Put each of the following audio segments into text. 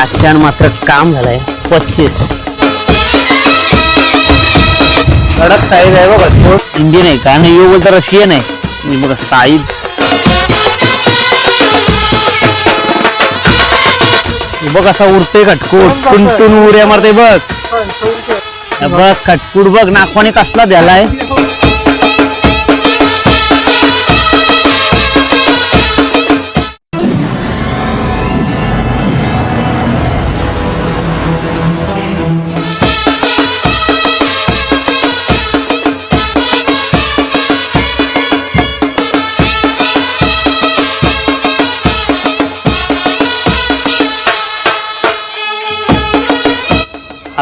याच्यान मात्र काम झालंय. पच्चीस. कडक साईज आहे बघा तो इंडियन आहे कारण यो बोलता रशियन आहे. आणि बघा साईज बघ असा उरते खटकूट टुनटुन उड्या मारते बघ. बघ खटकूट बघ. नाकवाने कसला द्यालाय?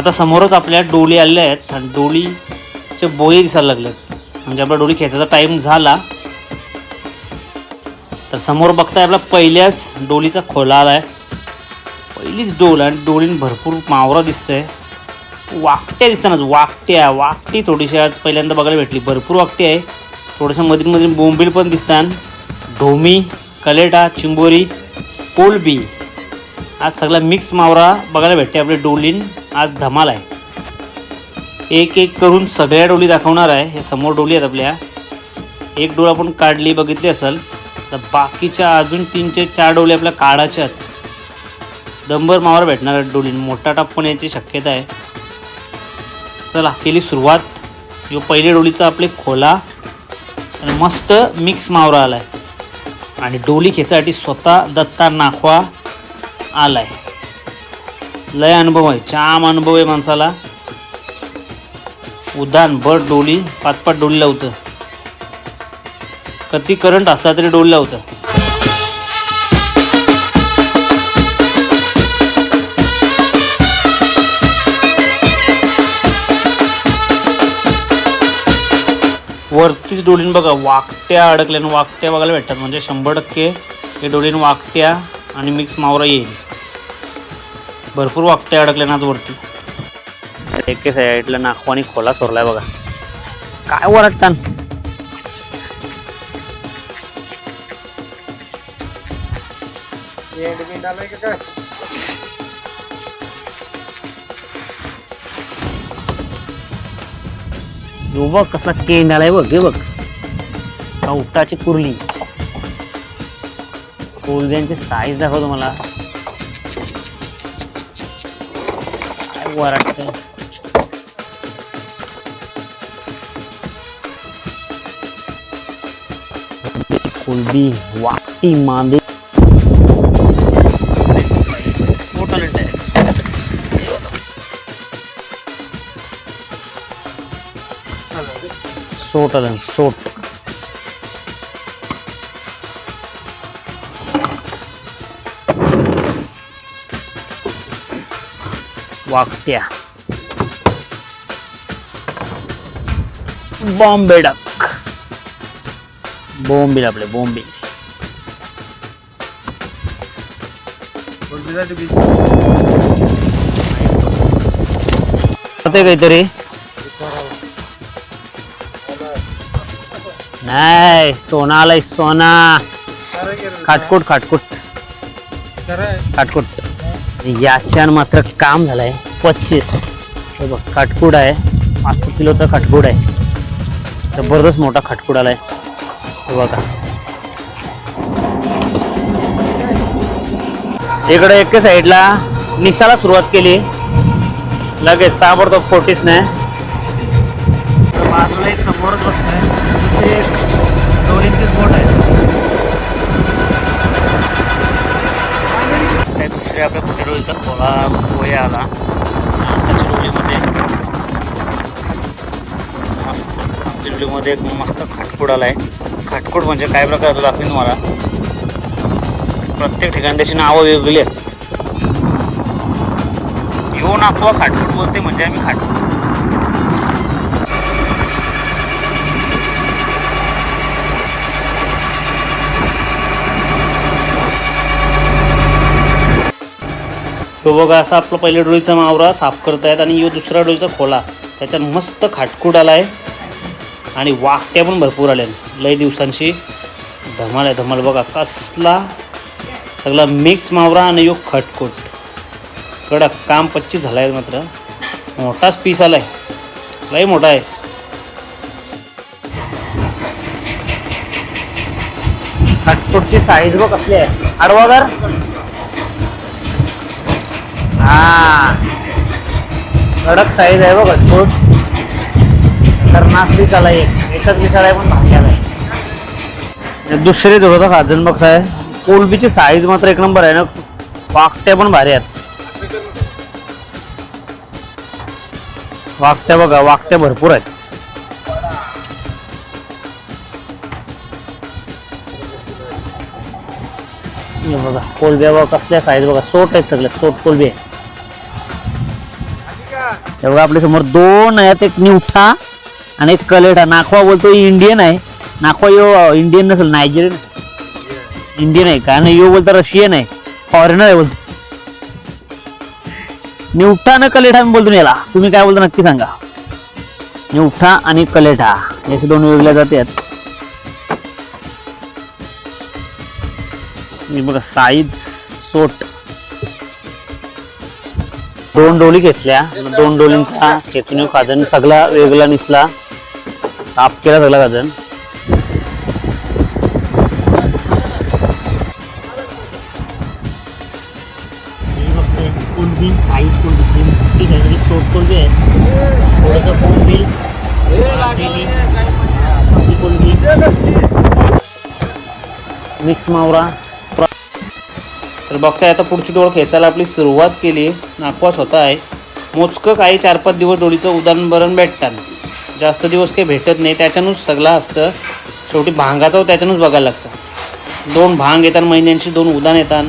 आता समोरच आपल्या डोली आलेल्या आहेत. आणि डोलीचे बोये दिसायला लागलेत. म्हणजे आपला डोली खेचायचा टाईम झाला. तर समोर बघताय आपला पहिल्याच डोलीचा खोला आला आहे. पहिलीच डोल आणि डोलीन भरपूर मावरा दिसतंय. वाकट्या दिसतानाच वाकट्या वाकटी थोडीशी. आज पहिल्यांदा बघायला भेटली. भरपूर वाकटी आहे. थोडंसं मधील मधील बोंबील पण दिसतात ढोमी कलेटा चिंबोरी पोलबी. आज सगळा मिक्स मावरा बघायला भेटते आपली डोलीन. आज धमाल आहे. एक एक करून सगळ्या डोली दाखवणार आहे. हे समोर डोली आहेत आपल्या. एक डोळ आपण काढली बघितली असेल तर बाकीच्या अजून तीनचे चार डोले आपल्या काढाच्या आहेत. दंबर मावरा भेटणार आहेत डोलीन. मोठा टाप पण याची शक्यता आहे. चला केली सुरुवात. जो पहिल्या डोलीचा आपले खोला. आणि मस्त मिक्स मावरा आला आहे आणि डोली खेचायसाठी स्वतः दत्ता नाखवा. आलाय. लय अनुभव आहे. जाम अनुभव आहे माणसाला. उदान बट डोली पाच पाच डोली लावतं कधी करंट असला तरी डोली लावतं वरतीच डोलीन बघा वाकट्या अडकल्यानं वाकट्या बघायला भेटतात. म्हणजे शंभर टक्के हे डोलीन वाकट्या आणि मिक्स मावरा येईल. भरपूर वाकट्या अडकल्या ना आज वरती. एके साईडला नाखवानी खोला सोरलाय बघा. काय वरटतान यो बघ कसला केंड आलाय बघ हे बघ. कवटाची कुर्ली. कोलब्यांची साईज दाखवतो मला. वाटतं वरटतंय कोलबी वाटी मांदे. सोट आलं सोट वाकट्या बॉम्बे डक. बोंबील आपले बोंबील होते काहीतरी? नाही सोना आलाय सोना. खाटकोट खाटकोट. खाटकोट. याच्यान मात्र काम झालंय. पच्चीस. हे बघ खाटकूड आहे. पाच किलोचा खाटकूड आहे. जबरदस्त मोठा खाटकूड आलाय. हे बघा. इकडे एके साईडला निसाला सुरुवात केली. लगेच ताबडतोब फोटीस आपल्या कुठेरोळीचा खोला पोहे आला आताच्या डोलीमध्ये मस्त आमच्या डोलीमध्ये एक मस्त खाटकोड आलाय. खाटकोड म्हणजे काय प्रकार दाखवीन मला प्रत्येक ठिकाणी त्याची नावं वेगवेगळी आहेत. येऊन नाकवा खाटकोट बोलते म्हणजे आम्ही खाटकोट तो बघा असा आपला पहिल्या डोळीचा मावरा साफ करतायत आणि यो दुसरा डोळीचा खोला. त्याच्यात मस्त खाटकूट आहे आणि वाकट्या पण भरपूर आल्या लय दिवसांशी धमाल आहे धमाल. बघा कसला सगळा मिक्स मावरा आणि यो खटकूट कडक काम पच्चीस झाला आहे मात्र. मोठाच पीस आला आहे लई मोठा आहे. खटकूटची साईज बघ कसली आहे. आडवादार हा. कडक साईज आहे बघ खटपूट खतरनाक पीस आला एक. एकच पीस आलाय पण भारी आलाय दुसरे धुळचा खाजन बघताय कोलबीची साईज मात्र एक नंबर आहे ना. वाकट्या पण भारी आहेत. वाकट्या बघा वाकट्या भरपूर आहेत. बघा कोलब्या बघा कसल्या साईज बघा. सोट आहेत सगळ्या सोट कोलबी आहे. हे आपल्यासमोर दोन आहेत. एक निवठा आणि एक कलेठा नाखवा बोलतो इंडियन आहे. नाखवा यो इंडियन नसेल नायजेरियन इंडियन आहे कारण यो बोलतो रशियन आहे. फॉरेनर आहे बोलतो निवठा आणि कलेठा मी बोलतो याला. तुम्ही काय बोलता नक्की सांगा. निवठा आणि कलेठा याचे दोन वेगळ्या जातात आहेत. बघा साईज सोट. दोन डोली घेतल्या. दोन डोलींचा खेचून खाजन सगळा वेगळा निसला. साफ केला सगळा खाजन कोलबी साईज कोलबीची मोठी काहीतरी सोट कोलबी आहे थोडंसं कोणती कोणती मिक्स मावरा. तर बघताय आता पुढची डोळ खेचायला आपली सुरुवात केली. नाकवास होता आहे मोजकं काही चार पाच दिवस डोळीचं उदाहरण भेटतात जास्त दिवस काही भेटत नाही. त्याच्यानंच सगळं असतं. शेवटी भांगाचं त्याच्यानंच बघायला लागतं. दोन भांग येतात महिन्यांशी दोन उदान येतात.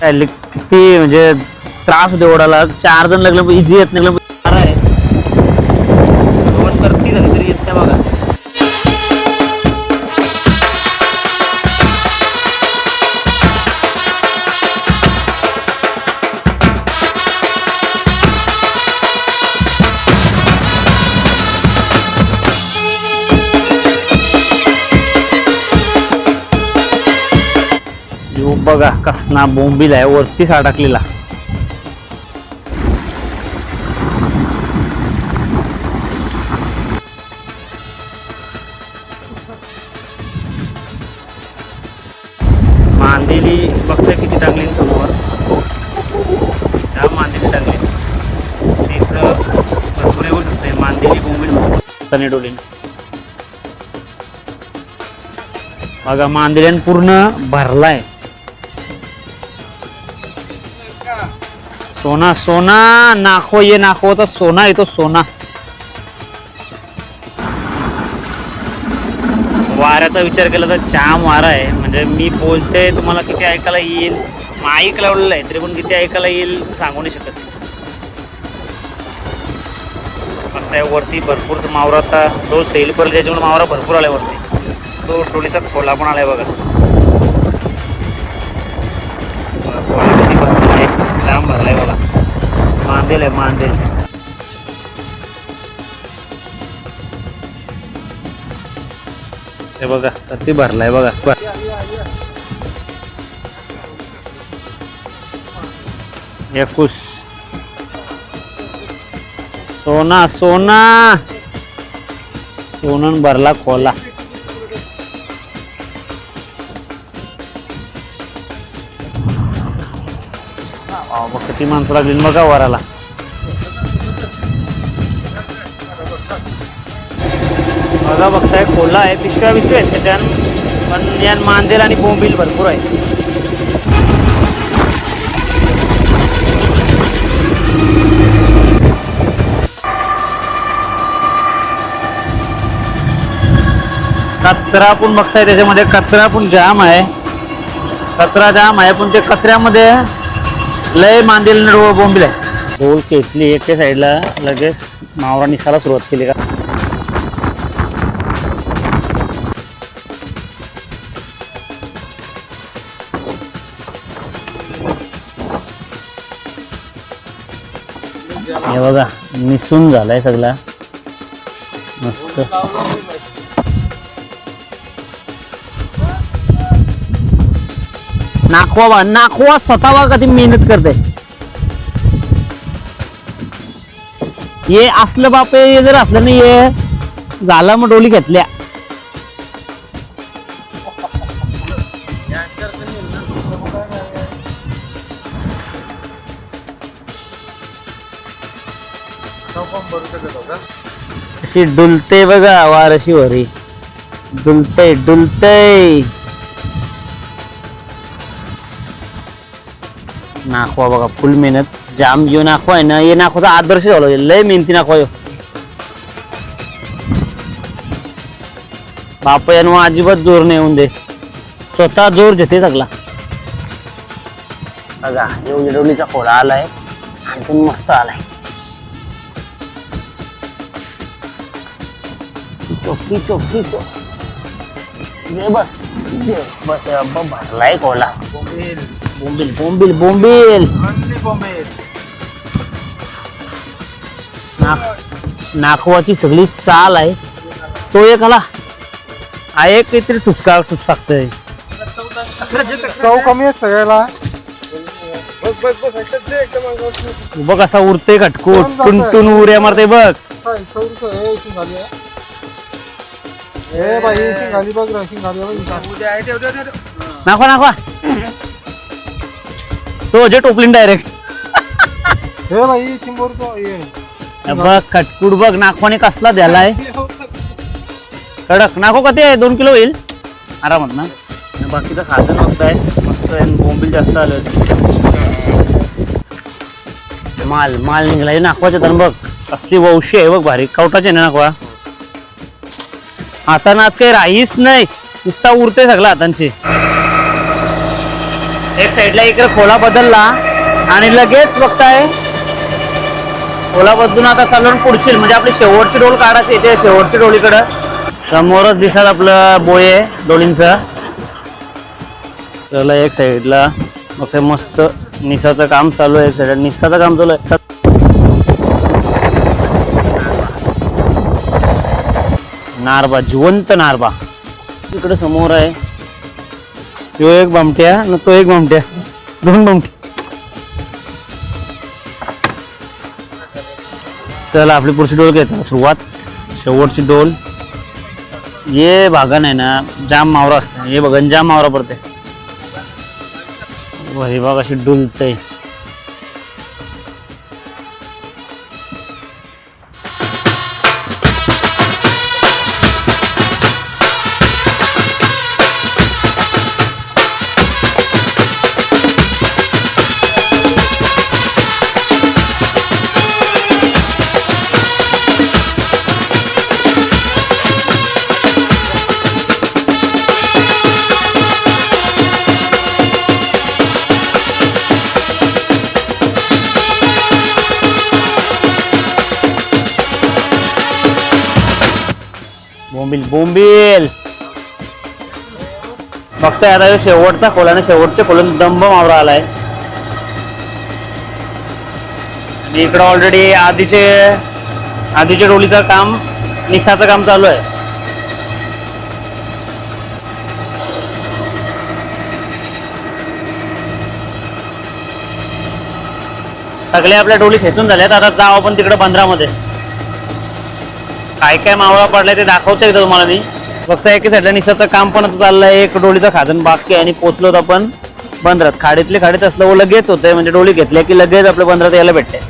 किती म्हणजे त्रास होते चार जण लागले इझी येत नाही बघा कसना बोंबील आहे वरतीच अडकलेला मांदेली बघता किती टाकली समोर. त्या मांदेली टाकली तिचं भरपूर येऊ शकते मांदेली बोंबील तने डोलीन. बघा मांदेल्यान पूर्ण भरलाय. सोना सोना नाखो ये नाखोचा सोना येतो सोना. वाऱ्याचा विचार केला तर जाम वारा आहे. म्हणजे मी बोलते तुम्हाला किती ऐकायला येईल? माईक लावलेलं आहे तरी पण किती ऐकायला येईल सांगू नाही शकत. फक्त वरती भरपूर मावरा आता तो सेल पडला त्याच्यामुळे मावरा भरपूर आलाय वरती. तो टोळीचा खोला पण आलाय बघा. खोला किती भरपूर आहे लांब भरलाय बघा मांदेल आहे मांदेल हे बघा किती भरलाय बघा ब- एकूस सोना सोना सोनन भरला खोला अहो, बघ किती माणसं लागली न बघा वराला. बघा बघताय खोला आहे पिशव्या पिशव्या आहेत त्याच्यान पण यान मांदेल आणि बोंबील भरपूर आहे. कचरा पण बघताय त्याच्यामध्ये कचरा पण जाम आहे. कचरा जाम आहे पण ते कचऱ्यामध्ये लय मांदेल रोड बोल केचली एक खेचली एके साईडला लगेच मावरा निसायला सुरुवात केली का? हे बघा निसून झालाय सगळा. मस्त. नाखवा बा नाखवा स्वतः कधी मेहनत करते. ये असलं बाप हे जर असलं नाही हे झालं मग डोली घेतल्या. अशी डुलते बघा वारशी वरी. डुलते डुलते. नाखवा बघा फुल मेहनत. जाम जो नाखवा आहे ना हे नाखवाचा आदर्श झालो. लय मेहनती नाखवा ह्यो. बाप यानं अजिबात जोर नाही येऊन दे. स्वतः जोर घेते सगळा. बघा एवढी डोलीचा खोडा आलाय. आणखीन मस्त आलाय. चोकी चोकी चो जे बस जे बस हे भरलाय खोला बोंबील बोंबील बोंबील नाक नाखवाची सगळी चाल आहे. तो एक आला. हा एक काहीतरी ठुसका ठुस टाकतोय चव कमी आहे सगळ्याला. बघ असा उरते खटकूट टुनटुन उऱ्या मारते बघ. काय चौरस आहे इशी झाली आहे ए बाई इशी घाली बघ रशी घाली बघ नाखवा नाखवा तो जे टोपलीन डायरेक्ट हे चिंबोरचं ये बघ खटकूट बघ नाखवाने कसला द्यालाय. कडक नाखो कधी आहे? दोन किलो होईल? आरामात ना. आणि बाकीचं खाजन मस्त आहे. आणि बोंबील जास्त आलं. माल माल निघाला. नाखवाच्या तर बघ कसली वंशी आहे बघ भारी. कवटाचे ना नाखवा हातानं आज काही राहीच नाही. नुसता उरते सगळा हातांशी. एक साईडला इकडे खोला बदलला आणि लगेच बघताय खोला बदलून आता चालून पुढची म्हणजे आपली शेवटची डोल काढायची इथे शेवटची डोलीकडं समोरच दिसत आपलं बोये डोलींचं. त्याला एक साईडला मग ते मस्त निसाचं काम चालू आहे एक साईडला निसाचं काम चालू आहे. नारबा जिवंत नारबा. इकडे समोर आहे. तो एक बामट्या न तो एक बामट्या. दोन बामट्या. चला आपली पुढची डोल घ्यायचा सुरुवात. शेवटची डोल. ये भागन आहे ना जाम मावरा असतं. हे बघन जाम मावरा पडते. हे बघ अशी डुलतंय बोंबील बोंबील. फक्त आता शेवटचा खोल आणि शेवटच्या खोलून दंब मावरा आलाय. आणि इकडं ऑलरेडी आधीचे आधीच्या डोलीचं काम निसाचं काम चालू आहे. सगळे आपल्या डोली खेचून झाल्यात आता जाऊ आपण तिकडे बंदरामध्ये. काय काय मावळा पडलाय ते दाखवते एकदा तुम्हाला मी. फक्त एके साईडला निसाचं काम पण आता चाललंय एक डोलीचं खाजन बाकी आहे आणि पोचलो आपण बंदरात. खाडीतले खाडीत असलं व लगेच होतंय म्हणजे डोली घेतल्या की लगेच आपल्या बंदरात यायला भेटते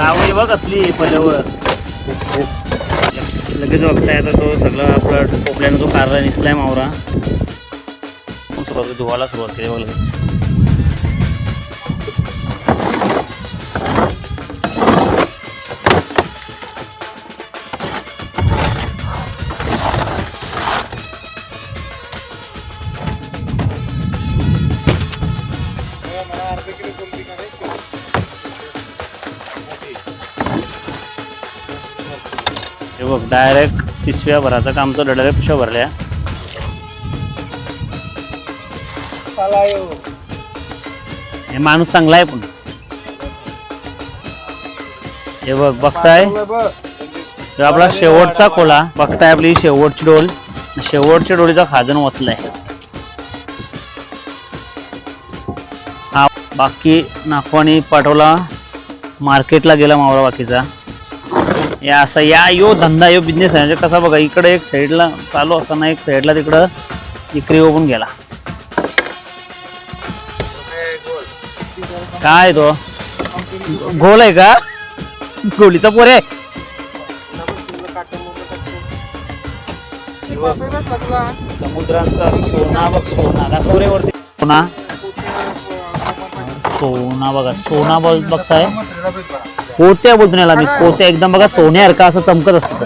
आवडी बघ असली पल्यावर लगेच बघताय आता तो सगळं आपला टोपल्यानं तो कारला निसलाय मावरा. मग सुरुवात धुवायला सुरुवात केली बघ लगेच. डायरेक्ट पिशव्या भराचं काम चालू डायरेक्ट पिशव्या भरल्या. हे माणूस चांगला आहे पण. हे बघ बघताय? आपला शेवटचा कोला. बघताय आपली शेवटची डोल. शेवटच्या डोळीचा खाजन ओतलाय. हा बाकी नाखवानी पाठवला. मार्केटला गेला मावळा बाकीचा. या असा या यो धंदा यो बिझनेस आहे. म्हणजे कसा बघा इकडे एक साईडला चालू असताना एक साईडला तिकडं इकडे होऊन गेला. काय तो? गोल आहे का? गोलीचा पोरे समुद्रांचा सोना बघ सोना का? सोरेवरती सोना? सोना बघा सोना बघ बघताय. कोत्या बोलतो याला मी कोत्या एकदम बघा सोन्यासारखा असं चमकत असतं.